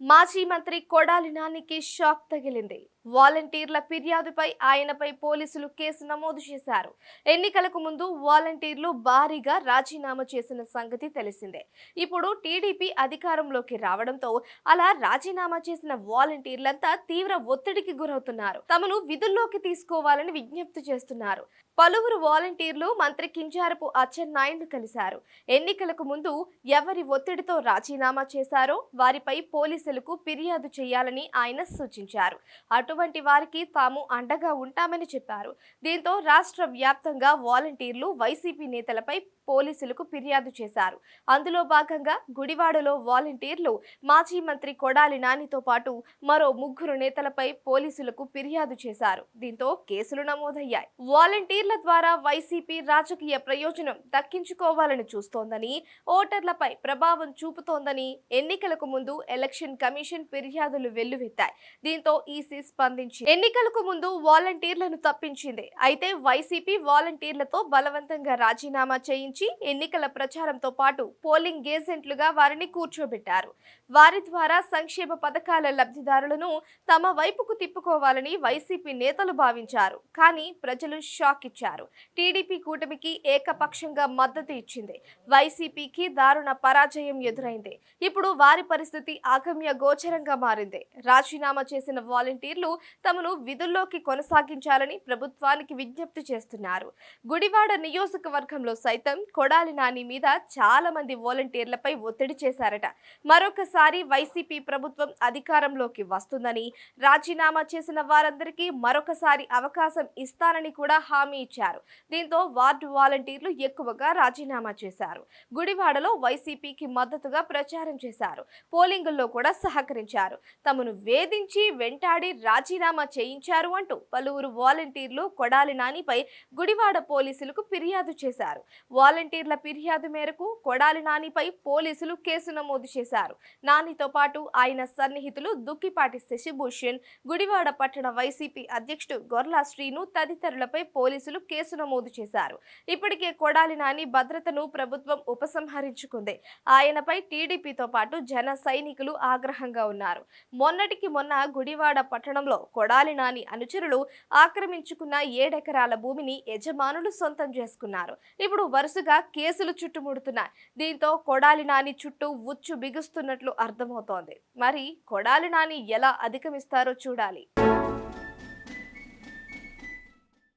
మాజీ మంత్రి కొడాలి నానికి షాక్ తగిలింది. వాలంటీర్ల ఫిర్యాదుపై ఆయనపై పోలీసులు కేసు నమోదు చేశారు. ఎన్నికలకు ముందు వాలంటీర్లు భారీగా రాజీనామా చేసిన సంగతి తెలిసిందే. ఇప్పుడు టీడీపీ అధికారంలోకి రావడంతో అలా రాజీనామా చేసిన వాలంటీర్లంతా తీవ్ర ఒత్తిడికి గురవుతున్నారు. తమను విధుల్లోకి తీసుకోవాలని విజ్ఞప్తి చేస్తున్నారు. పలువురు వాలంటీర్లు మంత్రి కింజారపు అచ్చెన్నాయుడు కలిశారు. ఎన్నికలకు ముందు ఎవరి ఒత్తిడితో రాజీనామా చేశారో వారిపై పోలీసులకు ఫిర్యాదు చేయాలని ఆయన సూచించారు. అటువంటి వారికి తాము అండగా ఉంటామని చెప్పారు. దీంతో రాష్ట్ర వ్యాప్తంగా వాలంటీర్లు వైసీపీ నేతలపై పోలీసులకు ఫిర్యాదు చేశారు. అందులో భాగంగా గుడివాడలో వాలంటీర్లు మాజీ మంత్రి కొడాలి నానితో పాటు మరో ముగ్గురు నేతలపై పోలీసులకు ఫిర్యాదు చేశారు. దీంతో కేసులు నమోదయ్యాయి. వాలంటీర్ల ద్వారా వైసీపీ రాజకీయ ప్రయోజనం దక్కించుకోవాలని చూస్తోందని ఓటర్లపై ప్రభావం చూపుతోందని ఎన్నికలకు ముందు ఎలక్షన్ కమిషన్ ఫిర్యాదులు వెల్లువెత్తాయి. దీంతో ఈసీ స్పందించి ఎన్నికలకు ముందు వాలంటీర్లను తప్పించింది. అయితే వైసీపీ వాలంటీర్లతో బలవంతంగా రాజీనామా చేయించి ఎన్నికల ప్రచారంతో పాటు పోలింగ్ ఏజెంట్లుగా వారిని కూర్చోబెట్టారు. వారి ద్వారా సంక్షేమ పథకాల లబ్ధిదారులను తమ వైపుకు తిప్పుకోవాలని వైసీపీ నేతలు భావించారు. కానీ ప్రజలు షాక్ ఇచ్చారు. టీడీపీ కూటమికి ఏకపక్షంగా మద్దతు ఇచ్చింది. వైసీపీకి దారుణ పరాజయం ఎదురైంది. ఇప్పుడు వారి పరిస్థితి ఆగమ్య గోచరంగా మారింది. రాజీనామా చేసిన వాలంటీర్లు తమను విధుల్లోకి కొనసాగించాలని ప్రభుత్వానికి విజ్ఞప్తి చేస్తున్నారు. గుడివాడ నియోజకవర్గంలో సైతం కొడాలి నాని మీద చాలా మంది వాలంటీర్లపై ఒత్తిడి చేశారట. మరొకసారి వైసీపీ ప్రభుత్వం అధికారంలోకి వస్తుందని రాజీనామా చేసిన వారందరికీ మరొకసారి అవకాశం ఇస్తానని కూడా హామీ ఇచ్చారు. దీంతో వార్డు వాలంటీర్లు ఎక్కువగా రాజీనామా చేశారు. గుడివాడలో వైసీపీకి మద్దతుగా ప్రచారం చేశారు. పోలింగుల్లో కూడా సహకరించారు. తమను వేధించి వెంటాడి రాజీనామా చేయించారు అంటూ పలువురు వాలంటీర్లు కొడాలి నానిపై గుడివాడ పోలీసులకు ఫిర్యాదు చేశారు. వాలంటీర్ల ఫిర్యాదు మేరకు కొడాలి నానిపై పోలీసులు కేసు నమోదు చేశారు. నానితో పాటు ఆయన సన్నిహితులు దుక్కిపాటి శశిభూషణ్ గుడివాడ పట్టణ వైసీపీ అధ్యక్షుడు గొర్లా శ్రీను తదితరులపై పోలీసులు కేసు నమోదు చేశారు. ఇప్పటికే కొడాలి నాని భద్రతను ప్రభుత్వం ఉపసంహరించుకుంది. ఆయనపై టీడీపీతో పాటు జన సైనికులు ఆగ్రహంగా ఉన్నారు. మొన్నటికి మొన్న గుడివాడ పట్టణంలో కొడాలి నాని అనుచరులు ఆక్రమించుకున్న ఏడెకరాల భూమిని యజమానులు సొంతం చేసుకున్నారు. ఇప్పుడు వరుసగా కేసులు చుట్టుముడుతున్నాయి. దీంతో కొడాలి నాని చుట్టూ ఉచ్చు బిగుస్తున్నట్లు అర్థమవుతోంది. మరి కొడాలి నాని ఎలా అధిగమిస్తారో చూడాలి.